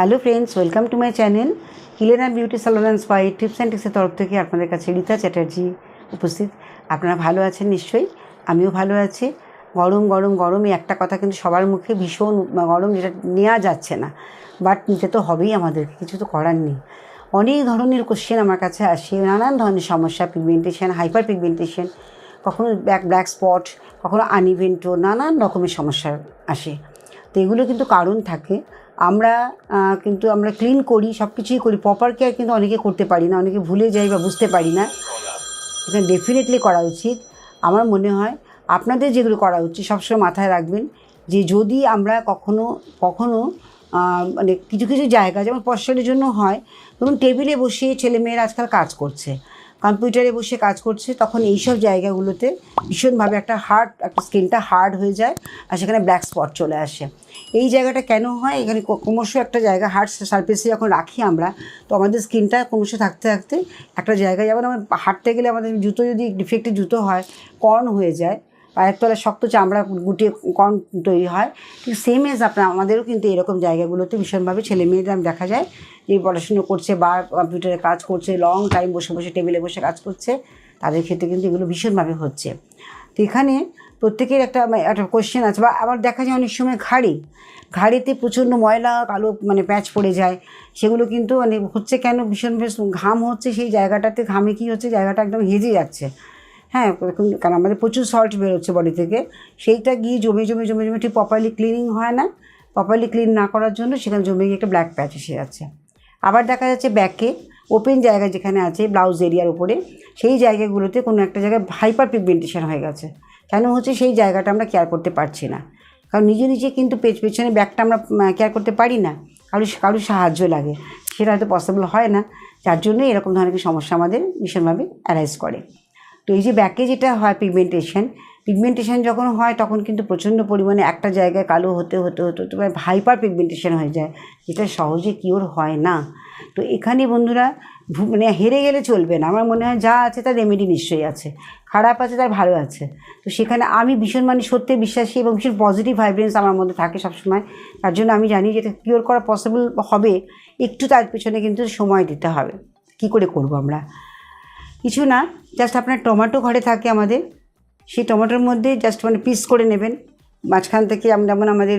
Hello friends, welcome to my channel Helena beauty salon and spa tips and টিক্সের তরফ থেকে আপনাদের কাছে রীতা চ্যাটার্জি উপস্থিত। আপনারা ভালো আছেন নিশ্চয়ই? আমিও ভালো আছি। গরম গরম গরম একটা কথা কিন্তু সবার মুখে ভীষণ গরম যেটা নেওয়া যাচ্ছে না। বাট নিতে তো হবেই আমাদের কিছু তো করার নেই। অনেক ধরনের কোশ্চেন আমার কাছে আসে, নানান ধরনের সমস্যা পিগমেন্টেশন হাইপার পিগমেন্টেশন কখনো ব্ল্যাক ব্ল্যাক স্পট কখনো আনইভেন্টো নানান রকমের সমস্যা আসে। তো এগুলো কিন্তু কারণ থাকে। আমরা কিন্তু আমরা ক্লিন করি সব কিছুই করি প্রপার কেয়ার কিন্তু অনেকে করতে পারি না, অনেকে ভুলে যাই বা বুঝতে পারি না। এখানে ডেফিনেটলি করা উচিত। আমার মনে হয় আপনাদের যেগুলো করা উচিত, সবসময় মাথায় রাখবেন যে যদি আমরা কখনো কখনো মানে কিছু কিছু জায়গা, যেমন পশ্চারের জন্য হয়, ধরুন টেবিলে বসে ছেলেমেয়েরা আজকাল কাজ করছে। কম্পিউটারে বসে কাজ করছে, তখন এইসব জায়গাগুলোতে ভীষণভাবে একটা হার্ড একটা স্কিনটা হার্ড হয়ে যায় আর সেখানে ব্ল্যাক স্পট চলে আসে। এই জায়গাটা কেন হয়? এখানে ক্রমশ একটা জায়গা হার্ড সার্ফেসে যখন রাখি আমরা, তো আমাদের স্কিনটা ক্রমশ থাকতে থাকতে একটা জায়গায়, যেমন আমার হাঁটতে গেলে আমাদের জুতো যদি ডিফেক্টের জুতো হয় কর্ন হয়ে যায় পায়ের তলায় শক্ত চামড়া গুটিয়ে কর্ন তৈরি হয়। ঠিক সেম এজ আপনার, আমাদেরও কিন্তু এরকম জায়গাগুলোতে ভীষণভাবে ছেলে মেয়েরা দেখা যায় যে পড়াশুনো করছে বা কম্পিউটারে কাজ করছে লং টাইম বসে বসে টেবিলে বসে কাজ করছে, তাদের ক্ষেত্রে কিন্তু এগুলো ভীষণভাবে হচ্ছে। তো এখানে প্রত্যেকের একটা একটা কোশ্চেন আছে বা আবার দেখা যায় অনেক সময় ঘাড়ি। ঘাড়িতে প্রচণ্ড ময়লা, কালো মানে প্যাঁচ পড়ে যায়। সেগুলো কিন্তু মানে হচ্ছে কেন ভীষণ বেশ ঘাম হচ্ছে সেই জায়গাটাতে, ঘামে কি হচ্ছে, জায়গাটা একদম হেজে যাচ্ছে। হ্যাঁ কারণ আমাদের প্রচুর সল্ট বেরোচ্ছে বডি থেকে। সেইটা গিয়ে জমে জমে জমে জমে ঠিক প্রপারলি ক্লিনিং হয় না। প্রপারলি ক্লিন না করার জন্য সেখানে জমে গিয়ে একটা ব্ল্যাক প্যাচ এসে যাচ্ছে। আবার দেখা যাচ্ছে ব্যাকে ওপেন জায়গা যেখানে আছে ব্লাউজ এরিয়ার উপরে, সেই জায়গাগুলোতে কোনো একটা জায়গায় হাইপার পিগমেন্টেশন হয়ে গেছে। কেন হচ্ছে সেই জায়গাটা আমরা কেয়ার করতে পারছি না। কারণ নিজে নিজে কিন্তু পেছ, পেছনে ব্যাগটা আমরা কেয়ার করতে পারি না। কারও কারোর সাহায্য লাগে। সেটা হয়তো পসিবল হয় না। যার জন্য এরকম ধরনের সমস্যা আমাদের ভীষণভাবে অ্যারাইজ করে। তো এই যে ব্যাকে যেটা হয় পিগমেন্টেশন পিগমেন্টেশন যখন হয় তখন কিন্তু প্রচণ্ড পরিমাণে একটা জায়গায় কালো হতে হতে হতে হতে ভাইপার পিগমেন্টেশন হয়ে যায়, যেটা সহজে কিওর হয় না। তো এখানে বন্ধুরা মানে হেরে গেলে চলবে না। আমার মনে হয় যা আছে তার রেমেডি নিশ্চয়ই আছে। খারাপ আছে তার ভালো আছে। তো সেখানে আমি ভীষণ মানে সত্যি বিশ্বাসী এবং ভীষণ পজিটিভ ভাইব্রেন্স আমার মধ্যে থাকে সবসময়। তার জন্য আমি জানি যে এটা কিওর করা পসিবল হবে। একটু তার পেছনে কিন্তু সময় দিতে হবে। কি করে করব আমরা? কিছু না জাস্ট আপনার টমেটো ঘরে থাকে আমাদের, সেই টমেটোর মধ্যে জাস্ট মানে পিস করে নেবেন। মাঝখান থেকে যেমন আমাদের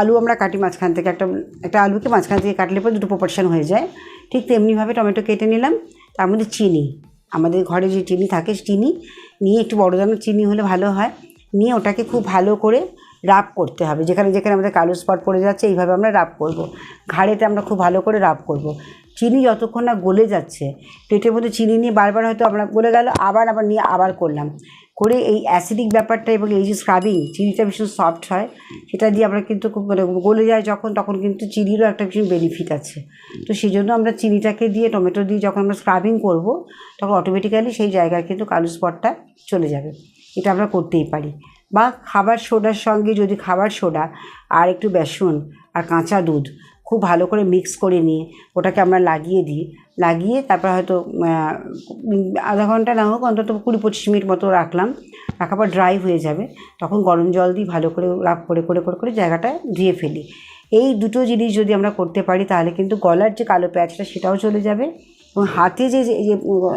আলু আমরা কাটি মাঝখান থেকে, একটা একটা আলুকে মাঝখান থেকে কাটলে পর দুটো প্রপোর্শন হয়ে যায়। ঠিক তেমনিভাবে টমেটো কেটে নিলাম, তার মধ্যে চিনি। আমাদের ঘরে যে চিনি থাকে চিনি নিয়ে একটু বড় দামের চিনি হলে ভালো হয়। নিয়ে ওটাকে খুব ভালো করে রাব করতে হবে। যেখানে যেখানে আমাদের কালো স্পট পড়ে যাচ্ছে, এইভাবে আমরা রাব করব। ঘাড়েতে আমরা খুব ভালো করে রাব করব। চিনি যতক্ষণ না গলে যাচ্ছে, পেটের মধ্যে চিনি নিয়ে বারবার হয়তো আমরা গলে গেল, আবার আবার নিয়ে আবার করলাম। করে এই অ্যাসিডিক ব্যাপারটা এবং এই যে স্ক্রাবিং চিনিটা ভীষণ সফট হয়। সেটা দিয়ে আমরা কিন্তু খুব মানে গলে যায় যখন, তখন কিন্তু চিনিরও একটা ভীষণ বেনিফিট আছে। তো সেই জন্য আমরা চিনিটাকে দিয়ে, টমেটো দিয়ে যখন আমরা স্ক্রাবিং করব, তখন অটোমেটিক্যালি সেই জায়গায় কিন্তু কালো স্পটটা চলে যাবে। এটা আমরা করতেই পারি। বা খাবার সোডার সঙ্গে যদি খাবার সোডা আর একটু বেসন আর কাঁচা দুধ খুব ভালো করে মিক্স করে নিয়ে ওটাকে আমরা লাগিয়ে দিই। লাগিয়ে তারপর হয়তো আধা ঘণ্টা না হোক, অন্তত কুড়ি পঁচিশ মিনিট মতো রাখলাম। রাখার পর ড্রাই হয়ে যাবে। তখন গরম জল দিয়ে ভালো করে রাখ, করে করে করে করে জায়গাটা ধুয়ে ফেলি। এই দুটো জিনিস যদি আমরা করতে পারি তাহলে কিন্তু গলার যে কালো প্যাচটা সেটাও চলে যাবে এবং হাতে যে যে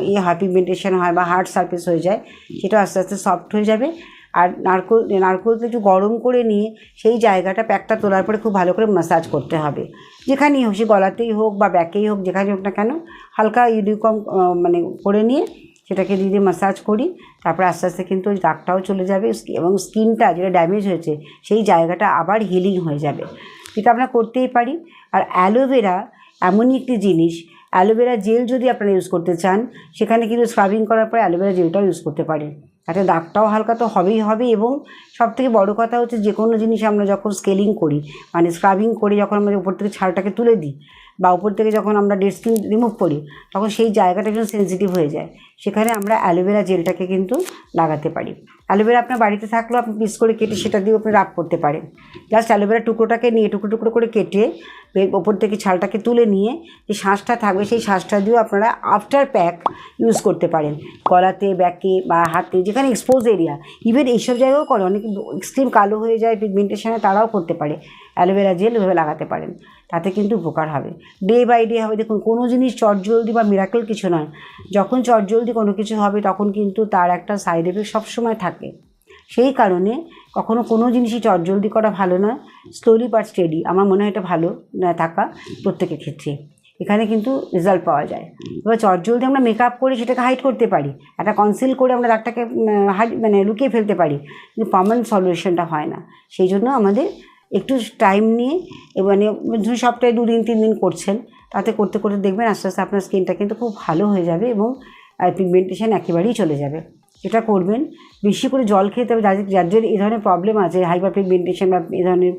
ইয়ে পিগমেন্টেশন হয় বা হার্ট সার্ফেস হয়ে যায় সেটা আস্তে আস্তে সফট হয়ে যাবে। আর নারকোল, নারকোলটা একটু গরম করে নিয়ে সেই জায়গাটা প্যাকটা তোলার পরে খুব ভালো করে ম্যাসাজ করতে হবে। যেখানেই হোক, সে গলাতেই হোক বা ব্যাকেই হোক যেখানে হোক না কেন, হালকা ইউনিফর্ম মানে করে নিয়ে সেটাকে দিয়ে দিয়ে ম্যাসাজ করি। তারপরে আস্তে আস্তে কিন্তু ওই দাগটাও চলে যাবে এবং স্কিনটা যেটা ড্যামেজ হয়েছে, সেই জায়গাটা আবার হিলিং হয়ে যাবে। এটা আমরা করতেই পারি। আর অ্যালোভেরা এমনই একটি জিনিস অ্যালোভেরা জেল যদি আপনারা ইউজ করতে চান, সেখানে কিন্তু স্ক্রাবিং করার পরে অ্যালোভেরা জেলটাও ইউজ করতে পারেন। তাতে দাগটাও হালকা তো হবেই হবে এবং সব থেকে বড়ো কথা হচ্ছে যে কোনো জিনিস আমরা যখন স্কেলিং করি মানে স্ক্রাবিং করে, যখন আমরা উপর থেকে ছালটাকে তুলে দিই বা উপর থেকে যখন আমরা ডেড স্কিন রিমুভ করি, তখন সেই জায়গাটা ভীষণ সেন্সিটিভ হয়ে যায়। সেখানে আমরা অ্যালোভেরা জেলটাকে কিন্তু লাগাতে পারি। অ্যালোভেরা আপনার বাড়িতে থাকলেও আপনি পিস করে কেটে সেটা দিয়ে আপনি রাব করতে পারেন। জাস্ট অ্যালোভেরা টুকরোটাকে নিয়ে, টুকরো টুকরো করে কেটে ওপর থেকে ছালটাকে তুলে নিয়ে যে শ্বাসটা থাকবে সেই শ্বাসটা দিয়েও আপনারা আফটার প্যাক ইউজ করতে পারেন। গলাতে ব্যাকে বা হাতে যেখানে এক্সপোজ এরিয়া ইভেন এইসব জায়গাও করে। অনেক এক্সট্রিম কালো হয়ে যায় পিগমেন্টেশনে তারাও করতে পারে। অ্যালোভেরা জেল ওইভাবে লাগাতে পারেন। তাতে কিন্তু উপকার হবে। ডে বাই ডে হবে। দেখুন, কোনো জিনিস চটজলদি বা মিরাকেল কিছু নয়। যখন চটজলদি কোনো কিছু হবে, তখন কিন্তু তার একটা সাইড এফেক্ট সবসময় থাকে। সেই কারণে কখনো কোনো জিনিসই চটজলদি করা ভালো নয়। স্লোলি বাট স্টেডি আমার মনে হয় এটা ভালো থাকা প্রত্যেকের ক্ষেত্রে। এখানে কিন্তু রেজাল্ট পাওয়া যায়। এবার চটজলদি আমরা মেকআপ করে সেটাকে হাইড করতে পারি। একটা কনসিল করে আমরা দাগটাকে হাইড মানে লুকিয়ে ফেলতে পারি। কিন্তু পার্মানেন্ট সলিউশনটা হয় না। সেই জন্য আমাদের একটু টাইম নিয়ে মানে ধরুন সপ্তাহে দুদিন তিন দিন করছেন, তাতে করতে করতে দেখবেন আস্তে আস্তে আপনার স্কিনটা কিন্তু খুব ভালো হয়ে যাবে এবং পিগমেন্টেশন একেবারেই চলে যাবে। এটা করবেন, বেশি করে জল খেতে হবে, যাদের যাদের এই ধরনের প্রবলেম আছে হাইপার পিগমেন্টেশন বা এই ধরনের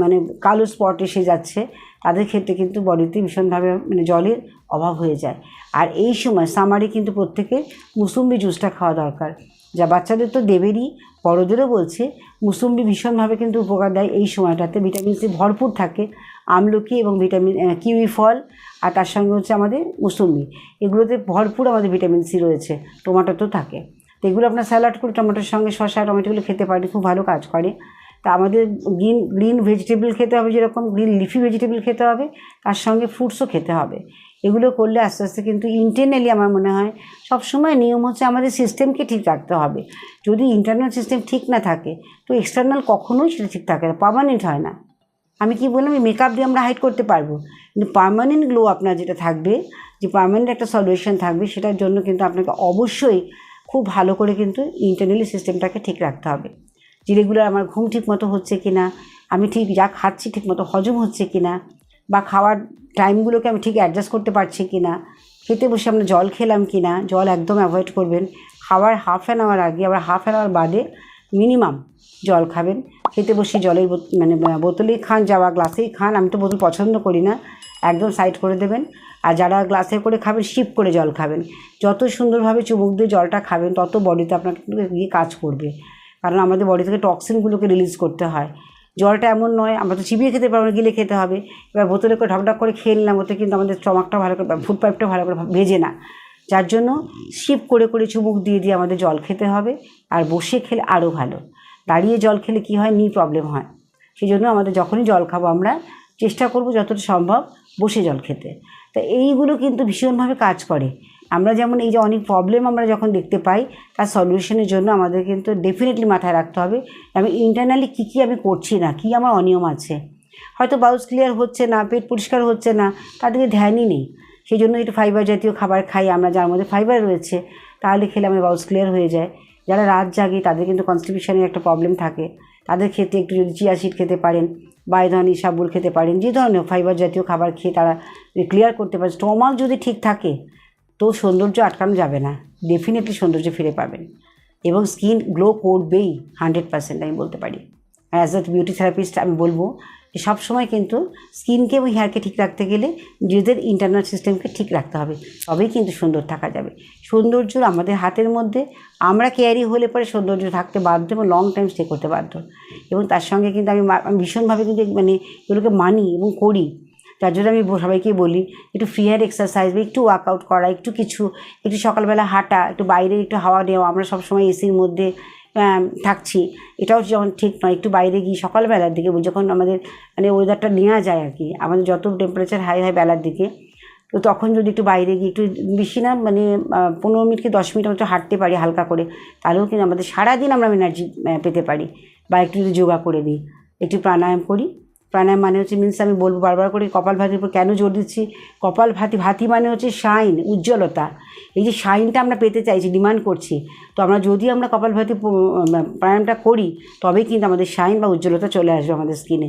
মানে কালো স্পট এসে যাচ্ছে, তাদের ক্ষেত্রে কিন্তু বডিতে ভীষণভাবে মানে জলের অভাব হয়ে যায়। আর এই সময় সামারে কিন্তু প্রত্যেকে মুসুম্বি জুসটা খাওয়া দরকার। যা বাচ্চাদের তো দেবেরই। বড়োদেরও বলছে, মুসুম্বি ভীষণভাবে কিন্তু উপকার দেয় এই সময়টাতে। ভিটামিন সি ভরপুর থাকে, আমলকি এবং ভিটামিন কিউই ফল, আর তার সঙ্গে হচ্ছে আমাদের মুসুম্বি। এগুলোতে ভরপুর আমাদের ভিটামিন সি রয়েছে, টমেটো তো থাকে। তো এগুলো আপনার স্যালাড করে টমেটোর সঙ্গে শসা টমেটোগুলো খেতে পারি খুব ভালো কাজ করে। তা আমাদের গ্রিন গ্রিন ভেজিটেবল খেতে হবে যেরকম, গ্রিন লিফি ভেজিটেবল খেতে হবে, তার সঙ্গে ফ্রুটসও খেতে হবে। এগুলো করলে আস্তে আস্তে কিন্তু ইন্টারনালি আমার মনে হয় সবসময় নিয়ম হচ্ছে আমাদের সিস্টেমকে ঠিক রাখতে হবে। যদি ইন্টারনাল সিস্টেম ঠিক না থাকে, তো এক্সটার্নাল কখনোই সেটা ঠিক থাকে না পার্মানেন্ট হয় না। আমি কি বললাম, এই মেকআপ দিয়ে আমরা হাইড করতে পারব। কিন্তু পারমানেন্ট গ্লো আপনার যেটা থাকবে, যে পারমানেন্ট একটা সলিউশন থাকবে, সেটার জন্য কিন্তু আপনাকে অবশ্যই খুব ভালো করে কিন্তু ইন্টারনালি সিস্টেমটাকে ঠিক রাখতে হবে। যে রেগুলার আমার ঘুম ঠিক মতো হচ্ছে কি না আমি ঠিক যা খাচ্ছি ঠিক মতো হজম হচ্ছে কি না বা খাওয়ার টাইমগুলোকে আমি ঠিক অ্যাডজাস্ট করতে পারছি কি না খেতে বসে আমরা জল খেলাম কি না জল একদম অ্যাভয়েড করবেন। খাওয়ার হাফ অ্যান আওয়ার আগে, আবার হাফ অ্যান আওয়ার বাদে মিনিমাম জল খাবেন। খেতে বসে জলের মানে বোতলেই খান, যাওয়া গ্লাসেই খান, আমি তো বোতল পছন্দ করি না। একদম সাইড করে দেবেন। আর যারা গ্লাসে করে খাবেন শিপ করে জল খাবেন। যত সুন্দরভাবে চুমুক দিয়ে জলটা খাবেন, তত বডিতে আপনার গিয়ে কাজ করবে। কারণ আমাদের বডি থেকে টক্সিনগুলোকে রিলিজ করতে হয়। জলটা এমন নয় আমরা তো চিবিয়ে খেতে পারব না, গিলে খেতে হবে। এবার বোতলে করে ঢকঢক করে খেয়ে নিলাম ওতে কিন্তু আমাদের স্টমাকটা ভালো করে ফুড পাইপটা ভালো করে ভেজে না। যার জন্য শিপ করে করে চুমুক দিয়ে দিয়ে আমাদের জল খেতে হবে আর বসে খেলে আরও ভালো। দাঁড়িয়ে জল খেলে কি হয়? নি প্রবলেম হয়। সেই জন্য আমাদের যখনই জল খাব আমরা চেষ্টা করব যতটা সম্ভব বসে জল খেতে। তা এইগুলো কিন্তু ভীষণভাবে কাজ করে। আমরা যেমন এই যে অনেক প্রবলেম আমরা যখন দেখতে পাই, তার সলিউশনের জন্য আমাদের কিন্তু ডেফিনেটলি মাথায় রাখতে হবে আমি ইন্টারনালি কী কী আমি করছি না, কী আমার অনিয়ম আছে। হয়তো বাউস ক্লিয়ার হচ্ছে না, পেট পরিষ্কার হচ্ছে না তাদেরকে ধ্যানই নেই। সেই জন্য একটু ফাইবার জাতীয় খাবার খাই, আমরা যার মধ্যে ফাইবার রয়েছে, তাহলে খেলে আমাদের বাউস ক্লিয়ার হয়ে যায়। যারা রাত জাগে, তাদের কিন্তু কনস্টিপিউশনের একটা প্রবলেম থাকে। তাদের ক্ষেত্রে একটু যদি চিয়া সিড খেতে পারেন বা এই ধরনের সাবুল খেতে পারেন, যে ধরনের ফাইবার জাতীয় খাবার খেয়ে তারা ক্লিয়ার করতে পারে স্টমাক যদি ঠিক থাকে তো সৌন্দর্য আটকানো যাবে না। ডেফিনেটলি সৌন্দর্য ফিরে পাবেন। এবং স্কিন গ্লো করবেই হান্ড্রেড পার্সেন্ট আমি বলতে পারি। অ্যাজ আ বিউটি থেরাপিস্ট আমি বলব যে সবসময় কিন্তু স্কিনকে এবং হেয়ারকে ঠিক রাখতে গেলে নিজেদের ইন্টারনাল সিস্টেমকে ঠিক রাখতে হবে। তবেই কিন্তু সুন্দর থাকা যাবে। সৌন্দর্য আমাদের হাতের মধ্যে। আমরা কেয়ারি হলে পরে সৌন্দর্য থাকতে বাধ্য এবং লং টাইম স্টে করতে বাধ্য। এবং তার সঙ্গে কিন্তু আমি ভীষণভাবে কিন্তু মানে এগুলোকে মানি এবং করি। তার জন্য আমি সবাইকে বলি, একটু ফ্রি হ্যান্ড এক্সারসাইজ বা একটু ওয়ার্কআউট করা, একটু কিছু, একটু সকালবেলা হাঁটা, একটু বাইরে একটু হাওয়া নেওয়া আমরা সবসময় এসির মধ্যে থাকছি। এটাও যখন ঠিক নয়, একটু বাইরে গিয়ে সকালবেলার দিকে, যখন আমাদের মানে ওয়েদারটা নেওয়া যায় আর কি, আমাদের যত টেম্পারেচার হাই হয় বেলার দিকে, তো তখন যদি একটু বাইরে গিয়ে একটু বেশি না মানে পনেরো মিনিট কি দশ মিনিট একটু হাঁটতে পারি হালকা করে, তাহলেও কিন্তু আমাদের সারাদিন আমরা এনার্জি পেতে পারি। বা একটু যদি যোগা করে দিই, একটু প্রাণায়াম করি প্রাণায়াম মানে হচ্ছে মিনস আমি বলব বারবার করে কপাল ভাতির উপর কেন জোর দিচ্ছি? কপাল ভাতি ভাতি মানে হচ্ছে শাইন উজ্জ্বলতা। এই যে শাইনটা আমরা পেতে চাইছি ডিমান্ড করছি, তো আমরা যদি আমরা কপাল ভাতি প্রাণায়ামটা করি, তবেই কিন্তু আমাদের শাইন বা উজ্জ্বলতা চলে আসবে আমাদের স্কিনে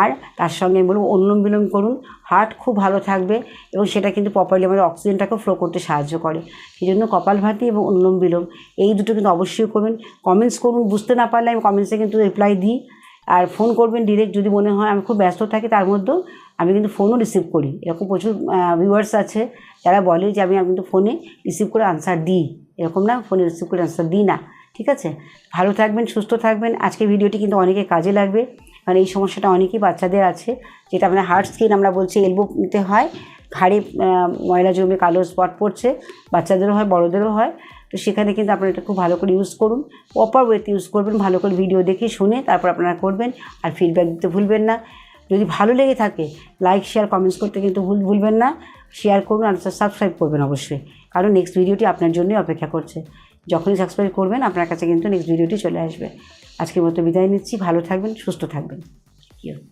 আর তার সঙ্গে আমি বলব অনুলোম বিলোম করুন হার্ট খুব ভালো থাকবে এবং সেটা কিন্তু প্রপারলি আমাদের অক্সিজেনটাকেও ফ্লো করতে সাহায্য করে। সেই জন্য কপালভাতি এবং অনুলোম বিলোম, এই দুটো কিন্তু অবশ্যই করবেন। কমেন্টস করুন, বুঝতে না পারলে আমি কমেন্টসে কিন্তু রিপ্লাই দিই। আর ফোন করবেন ডিরেক্ট যদি মনে হয় আমি খুব ব্যস্ত থাকি তার মধ্যেও আমি কিন্তু ফোনও রিসিভ করি। এরকম প্রচুর ভিউয়ার্স আছে যারা বলে যে আমি কিন্তু ফোনে রিসিভ করে আনসার দিই। এরকম না ফোনে রিসিভ করে আনসার দিই না, ঠিক আছে? ভালো থাকবেন, সুস্থ থাকবেন। আজকে ভিডিওটি কিন্তু অনেকে কাজে লাগবে। কারণ এই সমস্যাটা অনেকেই বাচ্চাদের আছে। যেটা আমরা হার্ট স্কিন আমরা বলছি এলবো নিতে হয়। ঘাড়ে ময়লা জমে কালো স্পট পড়ছে। বাচ্চাদেরও হয়, বড়োদেরও হয়। তো সেখানে কিন্তু আপনারা এটা খুব ভালো করে ইউজ করুন প্রপার ওয়েতে ইউজ করবেন, ভালো করে ভিডিও দেখে শুনে তারপর আপনারা করবেন আর ফিডব্যাক দিতে ভুলবেন না। যদি ভালো লেগে থাকে লাইক শেয়ার কমেন্টস করতে কিন্তু ভুল, ভুলবেন না। শেয়ার করুন আর সাবস্ক্রাইব করবেন অবশ্যই, কারণ নেক্সট ভিডিওটি আপনার জন্যই অপেক্ষা করছে। যখনই সাবস্ক্রাইব করবেন, আপনার কাছে কিন্তু নেক্সট ভিডিওটি চলে আসবে। আজকের মতো বিদায় নিচ্ছি, ভালো থাকবেন, সুস্থ থাকবেন। You.